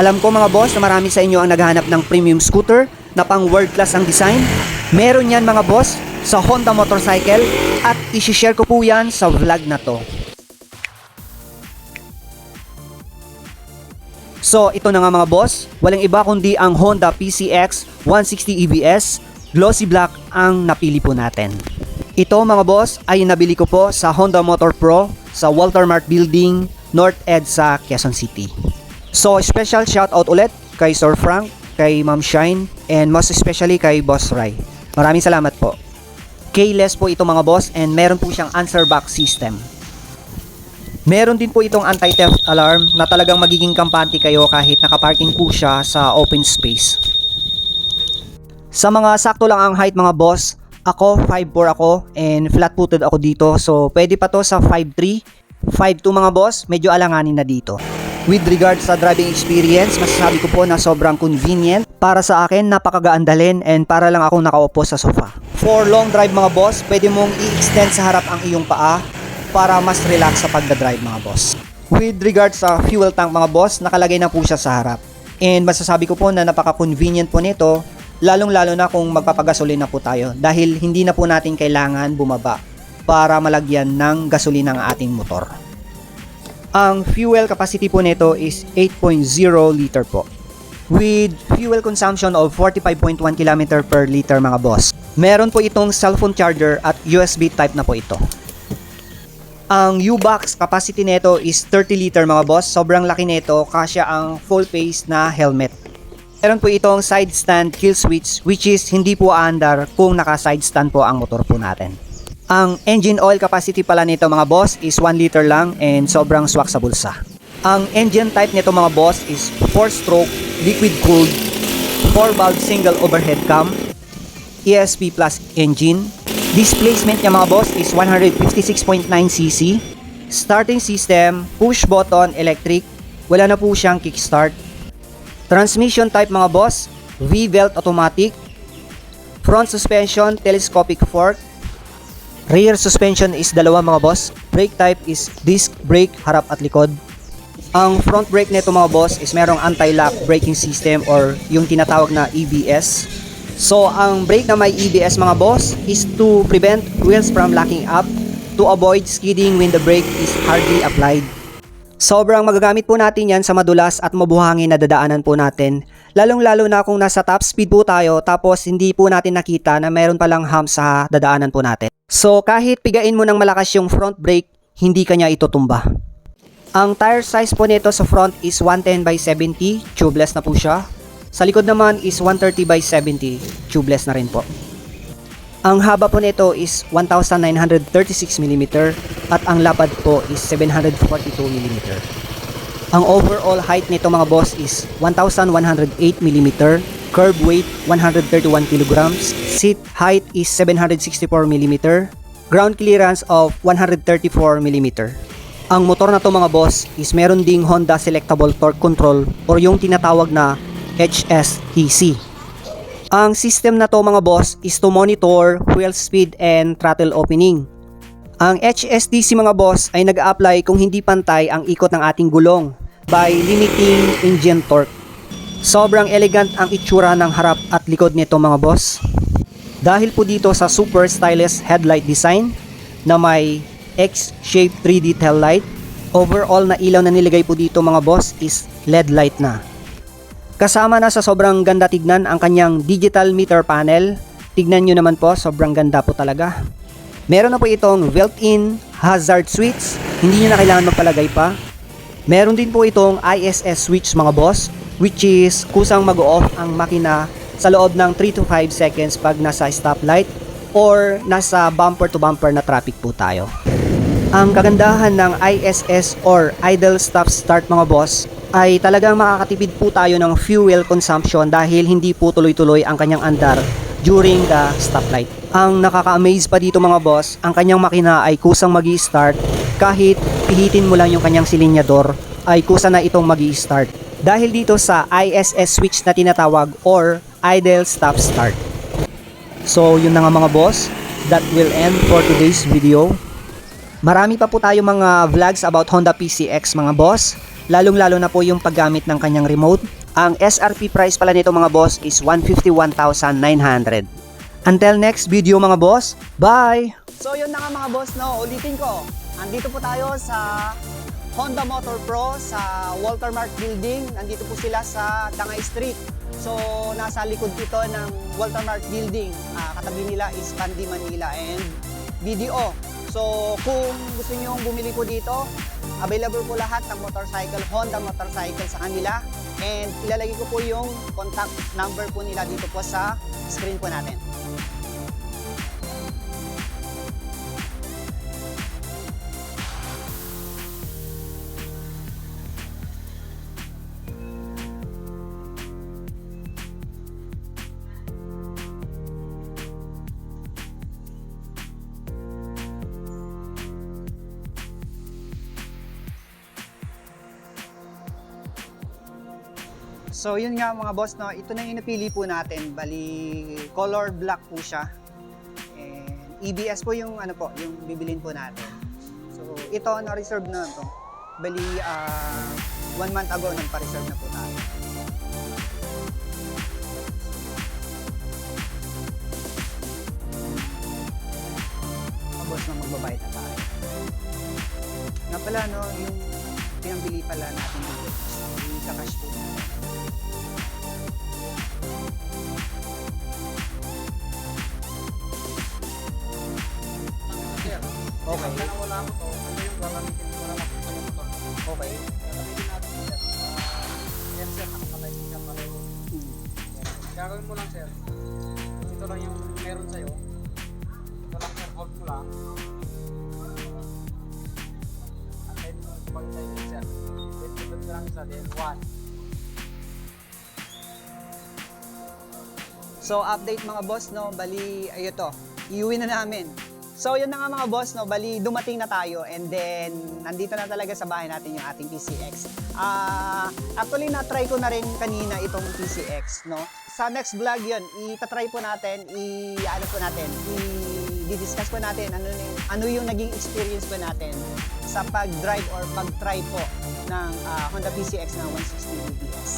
Alam ko mga boss na marami sa inyo ang naghahanap ng premium scooter na pang world class ang design. Meron yan mga boss sa Honda Motorcycle at isi-share ko po yan sa vlog na to. So ito na nga mga boss, walang iba kundi ang Honda PCX 160 EBS glossy black ang napili po natin. Ito mga boss ay nabili ko po sa Honda Motor Pro sa Walter Mart Building, North Ed sa Quezon City. So special shout out ulit kay Sir Frank, kay Ma'am Shine, and most especially kay Boss Rai. Maraming salamat po. Keyless po ito mga boss and meron po siyang answer back system. Meron din po itong anti-theft alarm na talagang magiging kampante kayo kahit nakaparking po siya sa open space. Sa mga sakto lang ang height mga boss, ako 5'4 ako and flat-footed ako dito so pwede pa to sa 5'3, 5'2 mga boss, medyo alanganin na dito. With regard sa driving experience, masasabi ko po na sobrang convenient. Para sa akin, napakagaan dalhin and para lang akong nakaupo sa sofa. For long drive mga boss, pwede mong i-extend sa harap ang iyong paa para mas relax sa pagdadrive mga boss. With regard sa fuel tank mga boss, nakalagay na po siya sa harap. And masasabi ko po na napaka-convenient po nito, lalong-lalo na kung magpapagasolina po tayo dahil hindi na po natin kailangan bumaba para malagyan ng gasolina ang ating motor. Ang fuel capacity po nito is 8.0 liter po. With fuel consumption of 45.1 km per liter mga boss. Meron po itong cellphone charger at USB type na po ito. Ang U-Box capacity nito is 30 liter mga boss. Sobrang laki nito, kasya ang full face na helmet. Meron po itong side stand kill switch which is hindi po aandar kung naka side stand po ang motor po natin. Ang engine oil capacity pala nito mga boss is 1 liter lang and sobrang swak sa bulsa. Ang engine type nito mga boss is 4-stroke, liquid cooled, 4-valve single overhead cam, ESP plus engine. Displacement niya mga boss is 156.9cc. Starting system, push button electric. Wala na po siyang kickstart. Transmission type mga boss, V-belt automatic. Front suspension, telescopic fork. Rear suspension is dalawa mga boss. Brake type is disc brake harap at likod. Ang front brake nito mga boss is merong anti-lock braking system or yung tinatawag na EBS. So ang brake na may EBS mga boss is to prevent wheels from locking up to avoid skidding when the brake is hardly applied. Sobrang magagamit po natin yan sa madulas at mabuhangin na dadaanan po natin. Lalong-lalo na kung nasa top speed po tayo tapos hindi po natin nakita na meron palang hump sa dadaanan po natin. So kahit pigain mo ng malakas yung front brake, hindi kanya itutumba. Ang tire size po nito sa front is 110 by 70, tubeless na po siya. Sa likod naman is 130 by 70, tubeless na rin po. Ang haba po nito is 1936 mm at ang lapad po is 742 mm. Ang overall height nito mga boss is 1108 mm, curb weight 131 kg, seat height is 764 mm, ground clearance of 134 mm. Ang motor na to mga boss is meron ding Honda Selectable Torque Control or yung tinatawag na HSTC. Ang system na to mga boss is to monitor wheel speed and throttle opening. Ang HSTC mga boss ay nag-apply kung hindi pantay ang ikot ng ating gulong by limiting engine torque. Sobrang elegant ang itsura ng harap at likod nito mga boss. Dahil po dito sa super stylish headlight design na may X-shaped 3D tail light, overall na ilaw na nilagay po dito mga boss is LED light na. Kasama na sa sobrang ganda tignan ang kanyang digital meter panel. Tignan nyo naman po, sobrang ganda po talaga. Meron na po itong built-in hazard switch, hindi nyo na kailangan magpalagay pa. Meron din po itong ISS switch mga boss, which is kusang mag-off ang makina sa loob ng 3 to 5 seconds pag nasa stoplight or nasa bumper to bumper na traffic po tayo. Ang kagandahan ng ISS or idle stop start mga boss ay talagang makakatipid po tayo ng fuel consumption dahil hindi po tuloy-tuloy ang kanyang andar during the stoplight. Ang nakaka-amaze pa dito mga boss, ang kanyang makina ay kusang mag start kahit pihitin mo lang yung kanyang silinyador ay kusa na itong mag start dahil dito sa ISS switch na tinatawag or idle stop start. So yun na nga mga boss, that will end for today's video. Marami pa po tayo mga vlogs about Honda PCX mga boss. lalong-lalo na po yung paggamit ng kanyang remote. Ang SRP price pala nito mga boss is 151,900. Until next video mga boss, bye! So yun na nga mga boss, no, ulitin ko. Andito po tayo sa Honda Motor Pro sa Walter Mart Building. Nandito po sila sa Dangay Street. So nasa likod ito ng Walter Mart Building. Ah, katabi nila is Pandi Manila and BDO. So kung gusto niyo bumili po dito, available po lahat ng motorcycle, Honda motorcycle sa kanila. And ilalagay ko po yung contact number po nila dito po sa screen po natin. So yun nga mga boss, no, ito na yung napili po natin. Bali, color black po siya. And EBS po yung ano po, yung bibilin po natin. So ito na reserve na to. Bali, ah, one month ago nagpa-reserve na po tayo. Mga boss na magbabayad na tayo. Nga pala no, yung pinambili pala natin dito, yung sa cash po natin. Sir, Okay. pagka nawala ko to, ito yung gagamitin ko na lang sa motor. Okay. Gagamitin natin sir. Ah, yan sir, nakapatay siya pareho. Hmm. Gagawin mo lang sir. Ito lang yung meron sa'yo, ito lang sir, hold mo lang. Then, pag tayo sir, wait, wait, wait lang isa, then one. So update mga boss no, bali ayo to. Iuwi na namin. So yun na nga mga boss no, bali dumating na tayo and then nandito na talaga sa bahay natin yung ating PCX. Ah, actually na-try ko na rin kanina itong PCX no. Sa next vlog yun, itatry po natin, i ano po natin, i-discuss po natin ano yung, ano yung naging experience po natin sa pag-drive or pag-try po ng ah, Honda PCX na 160 BBS.